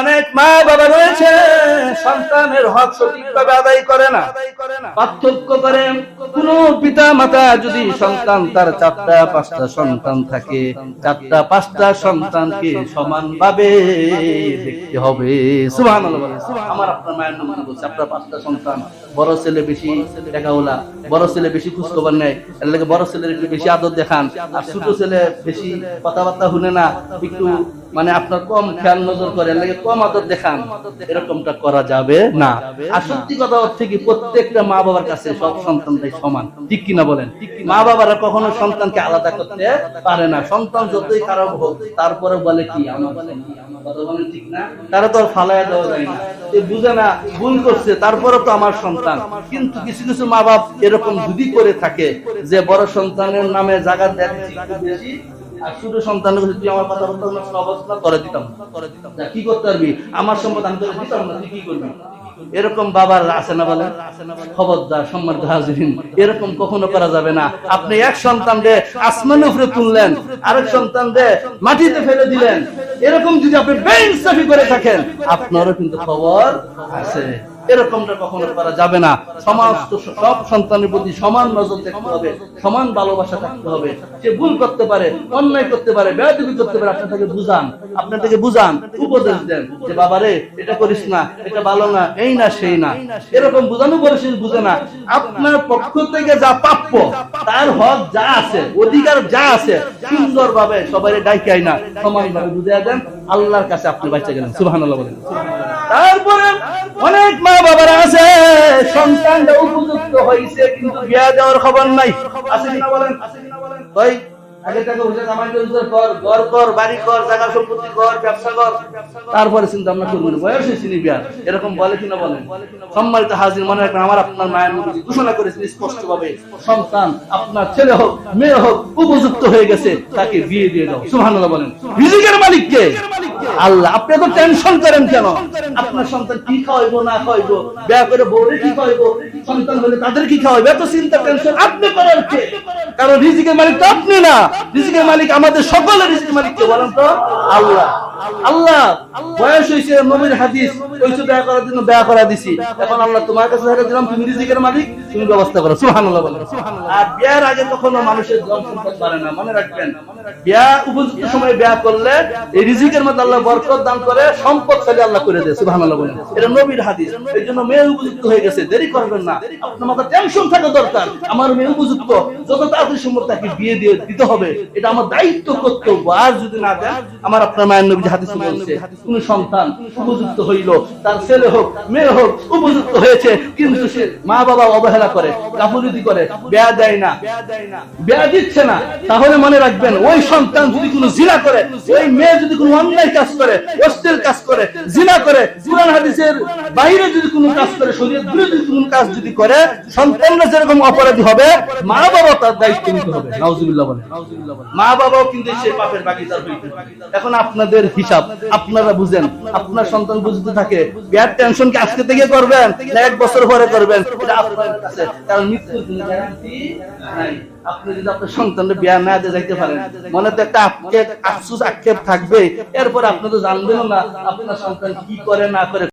অনেক মা বাবা রয়েছে, সন্তানের হক সঠিকভাবে আদায় করে না। পার্থক্য করে, কোন পিতা মাতা যদি সন্তান তার চারটা, পাঁচটা সন্তান থাকে, চারটা, পাঁচটা সন্তানকে সমানভাবে দেখতে হবে। সুবহানাল্লাহ আমার আপনার মায়ের নাম বলছে? আপনার পাঁচটা সন্তান। বড় ছেলে বেশি টাকাওয়ালা, বড় ছেলে বেশি খোঁজখবর নেয়, এর বড় ছেলের একটু বেশি আদর দেখান। আর ছোট ছেলে বেশি কথাবার্তা শুনে না, একটু মানে আপনার কম খেয়াল নজর করে, এর কম আদর দেখান। এরকমটা করা যাবে না। আর সত্যি কথা হচ্ছে কি, প্রত্যেকটা মা বাবার কাছে সব সন্তানটাই সমান। ঠিক কিনা বলেন? মা বাবারা কখনো সন্তানকে আলাদা করতে পারে না। সন্তান যতই খারাপ হোক, তারপরে বলে কি, আমার ঠিক না? তারা তো আর ফালাইয়া দেওয়া যায় না। বুঝে না, ভুল করছে, তারপরে তো আমার সন্তান কিন্তু কিছু কিছু মা বাপ এরকম যদি করে থাকে যে বড় সন্তানের নামে জায়গা দেয় বেশি আর ছোট সন্তানের কাছে আমার কথা বলতে অবস্থা করে দিতাম করে দিতাম কি করতে পারবি? আমার সম্পদ আমি তোকে দিতাম না তুই কি করবি? এরকম বাবার আছে না বলেন খবরদার সম্মানিত হাজিরিন এরকম কখনো করা যাবে না। আপনি এক সন্তান দে আসমানের উপরে তুললেন আরেক সন্তান দে মাটিতে ফেলে দিলেন। এরকম যদি আপনি বেইনসাফি করে থাকেন আপনারও কিন্তু খবর আছে। এরকমটা কখনো করা যাবে না। সমাজ তো সব সন্তানের প্রতি সমান নজর থাকতে হবে, সমান ভালোবাসা থাকতে হবে। সে ভুল করতে পারে, অন্যায় করতে পারে, বেয়াদবি করতে পারে আপনি তাকে বুঝান আপনি তাকে বুঝান, উপদেশ দেন যে, বাবারে, এটা করিস না, এটা ভালো না, এই না, সেই না। এরকম বুঝানো পরে সে বুঝে না। আপনার পক্ষ থেকে যা প্রাপ্য, তার হক যা আছে, অধিকার যা আছে সুন্দর ভাবে সবাই ডাইকাই না সমানভাবে বুঝিয়ে দেন, আল্লাহর কাছে আপনি বাচ্চা গেলেন। বলেন। তারপরে অনেক মা বাবারা আছে সন্তানটা উপযুক্ত হয়েছে, কিন্তু বিয়া দেওয়ার খবর নাই। আছে কিনা বলেন হয়েছে নি বলেন? আমার আপনার সন্তান আপনার ছেলে হোক, মেয়ে হোক, উপযুক্ত হয়ে গেছে, তাকে বিয়ে দিয়ে দাও। সুবহানাল্লাহ বলেন। রিজিকের মালিক কে আল্লাহ, আপনি তো টেনশন করেন কেন? আপনার সন্তান কি খাওয়াইবো, না খাওয়াইবো? ব্যয় করে বউরে কি খাওয়াইবো? সন্তান হলে তাদের কি খাওয়াইবো? এত চিন্তা টেনশন আপনি করেন কারণ রিজিকের মালিক তো আপনি না। রিজিকের মালিক আমাদের সকলের রিজিকের মালিক কে বলেন তো? আল্লাহ। আল্লাহ বয়স হয়েছে নবীর হাদিস। ওইসব ব্যয় করার জন্য ব্যয় করা দিছি। এখন আল্লাহ তোমার কাছে ছেড়ে দিলাম তুমি রিজিকের মালিক তুমি ব্যবস্থা করো। সুবহানাল্লাহ বলেন আর বিয়ার আগে কখনো মানুষের জন সম্পদ পারে না মনে রাখবেন। বিয়া উপযুক্ত সময় বিয়া করলে এই রিজিকের মধ্যে আল্লাহ বরকত দান করে সম্পদ ছেলে আল্লাহ করে দেয় সুবহানাল্লাহ বলেন এটা নবীর হাদিস। এই জন্য মেয়ে উপযুক্ত হয়ে গেছে দেরি করবেন না। আপনার মাথা টেনশন থাকা দরকার। আমার মেয়ে উপযুক্ত যত তাড়াতাড়ি সম্ভব তাকে বিয়ে দিয়ে দিতে হবে। এটা আমার দায়িত্ব কর্তব্য। আর যদি না দেন আমার আপনার মায়ের নবী হাদিস বলছে কোন সন্তান উপযুক্ত হইল তার ছেলে হোক মেয়ে হোক উপযুক্ত হয়েছে কিন্তু সে মা বাবা অবহেলা করে করে বেয়া দেয় না। বেয়া দিচ্ছে না। তাহলে মনে রাখবেন ওই সন্তান যদি কোনো জিনা করে ওই মেয়ে যদি কোনো অন্যায় কাজ করে অশ্লীল কাজ করে জিনা করে কোরআন হাদিসের বাইরে যদি কোনো কাজ করে শরীয়ত বিরোধী কোনো কাজ যদি করে সন্তানরা যেরকম অপরাধী হবে মা বাবা তার দায়িত্ব নিতে হবে। নাউজুবিল্লাহ বলে মা বাবাও কিন্তু সেই পাপের বাগিদার হইতে এখন আপনাদের হিসাব। আপনারা বুঝেন, আপনার সন্তান বুঝতে থাকে। বিয়ার টেনশন কি আজকে থেকে করবেন, না এক বছর পরে করবেন? এটা আপনার কাছে। কারণ মৃত্যুর কোনো গ্যারান্টি নাই। আপনি যদি আপনার সন্তানকে বিয়া না দিয়ে যাইতে পারেন, মনে তো একটা আক্ষেপ, আফসুস আক্ষেপ থাকবে এরপর আপনি তো জানবেন না আপনার সন্তান কি করে, না করে।